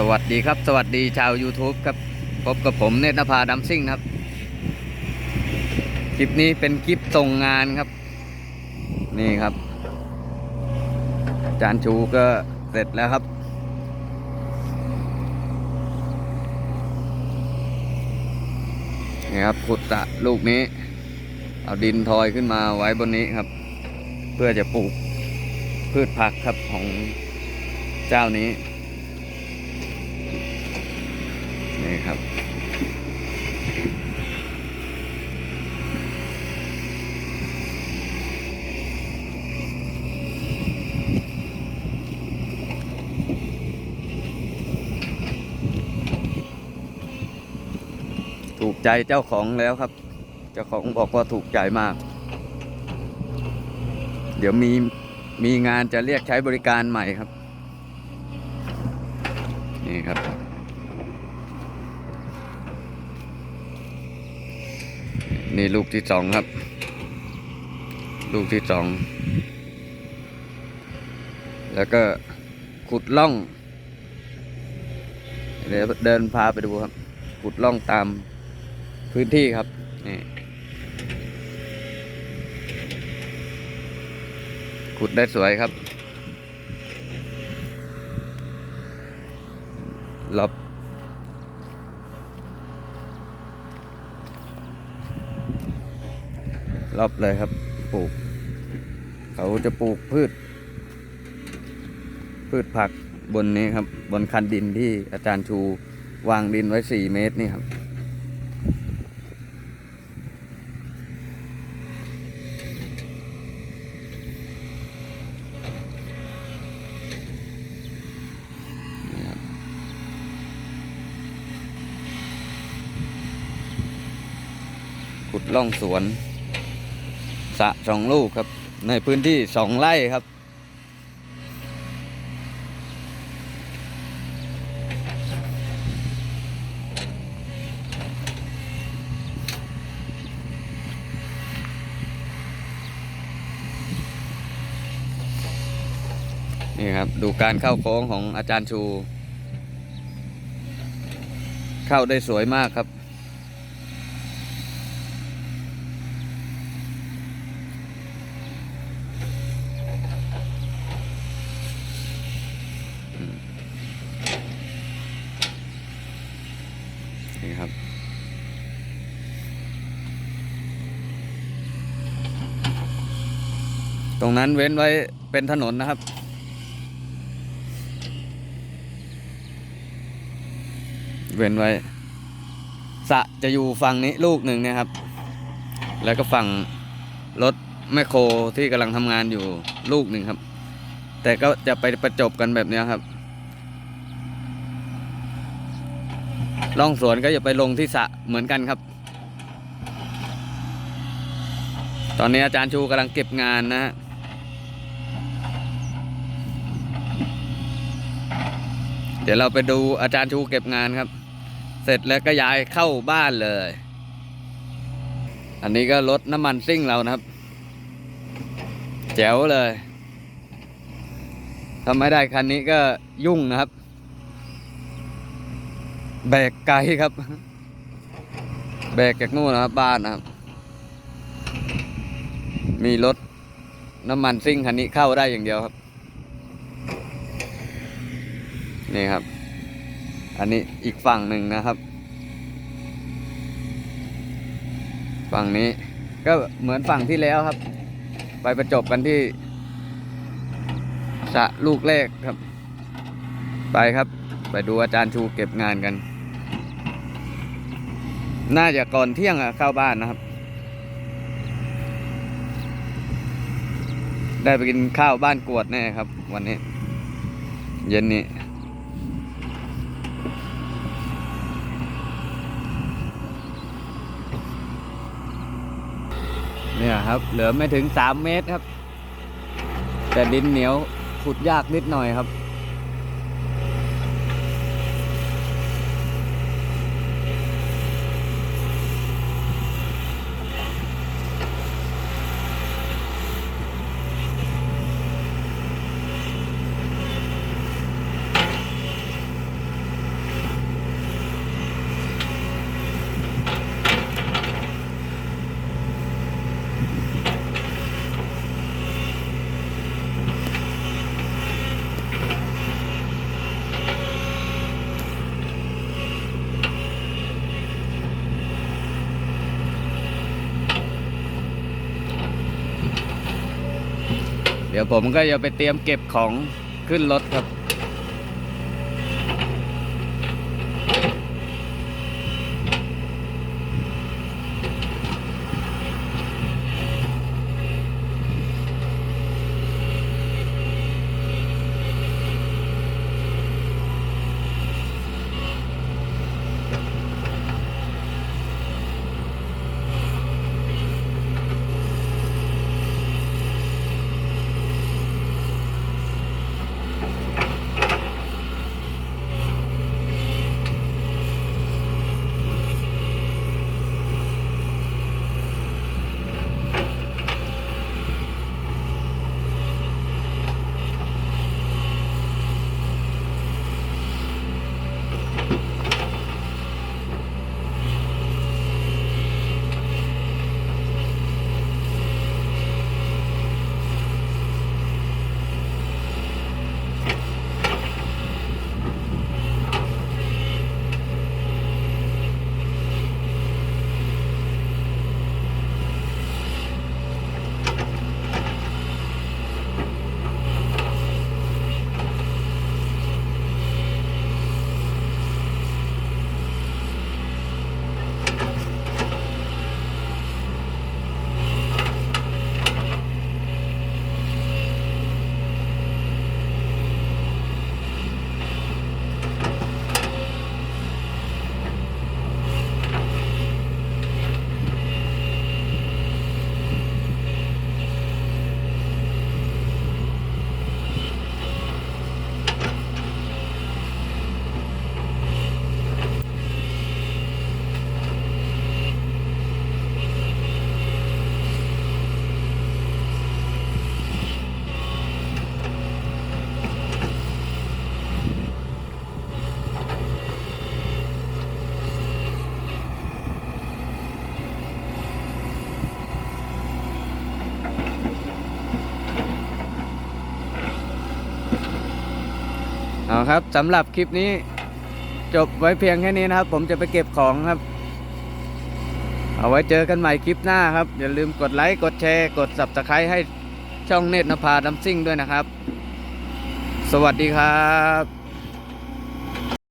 สวัสดีครับ สวัสดีชาว YouTube ครับ พบกับผมเนตรนภาดัมซิ่งครับ คลิปนี้เป็นคลิปส่งงานครับ นี่ครับ จานชูก็เสร็จแล้วครับ นี่ครับขุดสระลูกนี้ เอาดินทอยขึ้นมาไว้บนนี้ครับ เพื่อจะปลูกพืชผักครับของเจ้านี้ ครับถูกใจเจ้าของแล้วครับ เจ้าของบอกว่าถูกใจมาก เดี๋ยวมีมีงานจะเรียกใช้บริการใหม่ครับ นี่ครับ นี่ลูกที่สองครับ ลูกที่สอง แล้วก็ขุดล่อง เดี๋ยวเดินพาไปดูครับ ขุดล่องตามพื้นที่ครับนี่ขุดได้สวยครับรอบ รอบเลยครับ ปลูก เขาจะปลูกพืช พืชผักบนนี้ครับ บนคันดินที่อาจารย์ชูวางดินไว้สี่เมตรนี่ครับ ขุดล่องสวน สะสองลูกครับ ในพื้นที่สองไร่ครับ นี่ครับ ดูการเข้าโค้งของอาจารย์ชู เข้าได้สวยมากครับ นี่ครับ ตรงนั้นเว้นไว้เป็นถนนนะครับ เว้นไว้สะจะอยู่ฝั่งนี้ลูกหนึ่งนะครับ แล้วก็ฝั่งรถแมคโครที่กำลังทำงานอยู่ลูกหนึ่งครับ แต่ก็จะไปประจบกันแบบนี้ครับ ล่องสวนก็จะไปลงที่สระเหมือนกันครับ ตอนนี้อาจารย์ชูกำลังเก็บงานนะฮะเดี๋ยวเราไปดูอาจารย์ชูเก็บงานครับ เสร็จแล้วก็ย้ายเข้าบ้านเลย อันนี้ก็รถน้ำมันซิ่งเรานะครับ แจ๋วเลยถ้าไม่ได้คันนี้ก็ยุ่งนะครับ แบกไกลครับ แบกจากนู่นนะครับบ้านนะครับ มีรถน้ำมันซิ่งคันนี้เข้าได้อย่างเดียวครับ นี่ครับ อันนี้อีกฝั่งหนึ่งนะครับ ฝั่งนี้ก็เหมือนฝั่งที่แล้วครับ ไปประจบกันที่สะลูกแรกครับ ไปครับ ไปดูอาจารย์ชูเก็บงานกัน น่าจะก่อนเที่ยงอะเข้าบ้านนะครับ ได้ไปกินข้าวบ้านกวดแน่ครับ วันนี้ เย็นนี้เนี่ยครับ เหลือไม่ถึงสามเมตรครับ แต่ดินเหนียวขุดยากนิดหน่อยครับ ดี๋ยวผมก็จะไปเตรียมเก็บของขึ้นรถครับ เอาครับสำหรับคลิปนี้ จบไว้เพียงแค่นี้นะครับ ผมจะไปเก็บของครับ เอาไว้เจอกันใหม่คลิปหน้าครับ อย่าลืมกดไลค์กดแชร์ กด subscribe ให้ช่องเนตรนภาดัมซิ่งด้วยนะครับ สวัสดีครับ